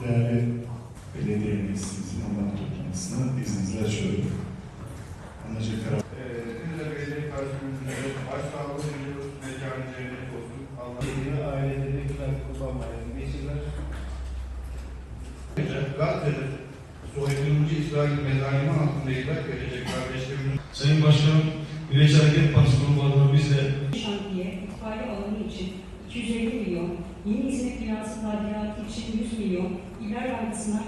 değerli belediye meclisimizin olan toplantısına izninizle açıyorum. Anlaşık karar. Ee, belediye personelimize başsağlığı diliyoruz. Mekanı cennet olsun. Allah'ın aileleri ikram kullanmayın. Geçirler. Gazze'de soykırımcı İsrail mezarimi altında idrak verecek kardeşlerimiz. Sayın Başkanım, Güneş Hareket Partisi'nin varlığı bizde. Şantiye, itfaiye alanı için 250 milyon, yeni hizmet binası tadilatı için milyon, İbrahim Bankası'na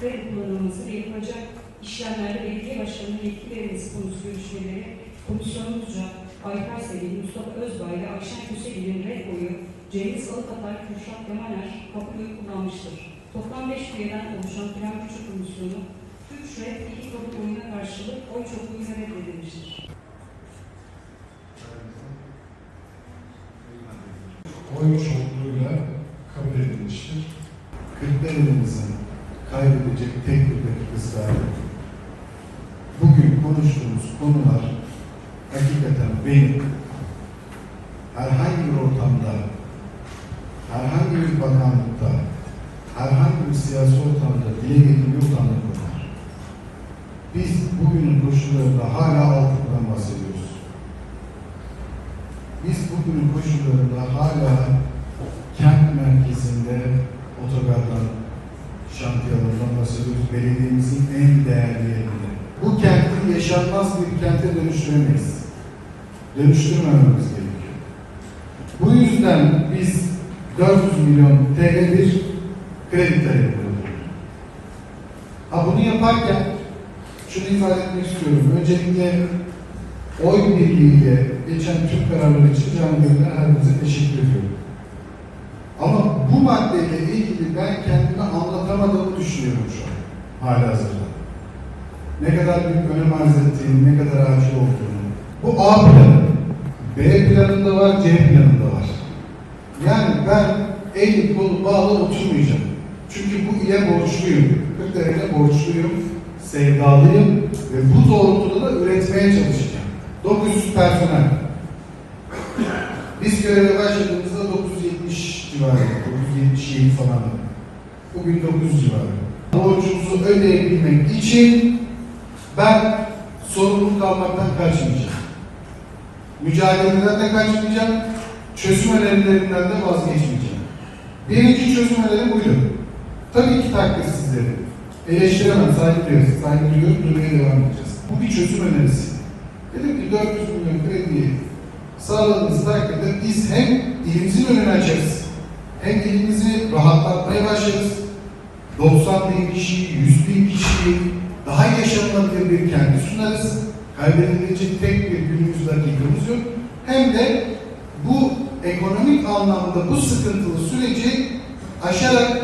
kredi kullanılması ve yapılacak işlemlerde belediye başkanının yetki verilmesi konusu görüşmeleri komisyonumuzca Ayfer Sevil, Mustafa Özbay ve Ayşen Kösebil'in red oyu, Cengiz Alıkatay, Kürşat Yamaner oyu kullanmıştır. Toplam 5 üyeden oluşan Plan Küçük Komisyonu, 3 red, 2 kabul oyuna karşılık oy çokluğuyla reddedilmiştir. oy çokluğuyla. Kırklarımızın kaybedecek tek bir dakikası yok. Bugün konuştuğumuz konular hakikaten benim herhangi bir ortamda, herhangi bir bakanlıkta, herhangi bir siyasi ortamda dile getirmeyi utandık konular. Biz bugünün koşullarında hala altından bahsediyoruz. Biz bugünün koşullarında hala kent merkezinde otogardan, şantiyalardan bahsediyoruz. Belediyemizin en değerli yerinde. Bu kenti yaşanmaz bir kente dönüştüremeyiz. Dönüştürmememiz gerekiyor. Bu yüzden biz 400 milyon TL bir kredi ediyoruz. Ha bunu yaparken şunu ifade etmek istiyorum. Öncelikle oy birliğiyle geçen tüm kararlar için canlı gönülden herkese teşekkür ediyorum. Ama bu maddeyle ilgili ben kendime anlatamadığımı düşünüyorum şu an. Hala hazırda. Ne kadar büyük önem arz ettiğini, ne kadar acil olduğunu. Bu A planı. B planında var, C planında var. Yani ben el kolu bağlı oturmayacağım. Çünkü bu ile borçluyum. Kırklareli'ne borçluyum, sevdalıyım ve bu doğrultuda da üretmeye çalışacağım. 900 personel. Biz göreve başladığımızda 970 civarı, 977 falan. Bugün 900 civarı. Borcumuzu ödeyebilmek için ben sorumluluk almaktan kaçmayacağım. Mücadeleden de kaçmayacağım, çözüm önerilerinden de vazgeçmeyeceğim. Birinci çözüm öneri buydu. Tabii ki takdir sizleri. Eleştiremem, saygı duyuyoruz. Saygı duyuyoruz, duymaya devam edeceğiz. Bu bir çözüm önerisi. Dedim ki 400 milyon krediyi sağladığınız takdirde biz hem ilimizin önünü açarız, hem ilimizi rahatlatmaya başlarız. 90 bin kişi, 100 bin kişi daha yaşanılabilir bir kenti sunarız. Kaybedilecek tek bir günümüz dakikamız yok. Hem de bu ekonomik anlamda bu sıkıntılı süreci aşarak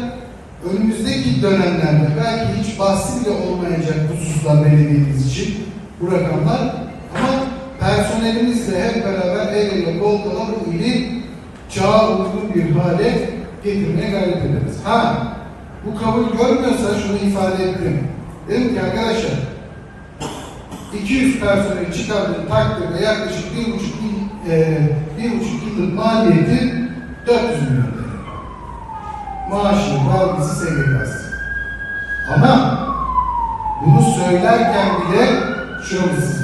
önümüzdeki dönemlerde belki hiç bahsi bile olmayacak hususlar belediyemiz için bu rakamlar ama personelimizle hep beraber el ele kol kola bu ili çağa uygun bir hale getirmeye gayret ederiz. Ha, bu kabul görmüyorsa şunu ifade ettim. Dedim ki arkadaşlar 200 personeli çıkardığı takdirde yaklaşık bir buçuk yıl, e, bir buçuk yıllık maliyeti 400 milyon TL. Maaşı, vergisi, SGK'sı. Ama bunu söylerken bile şunu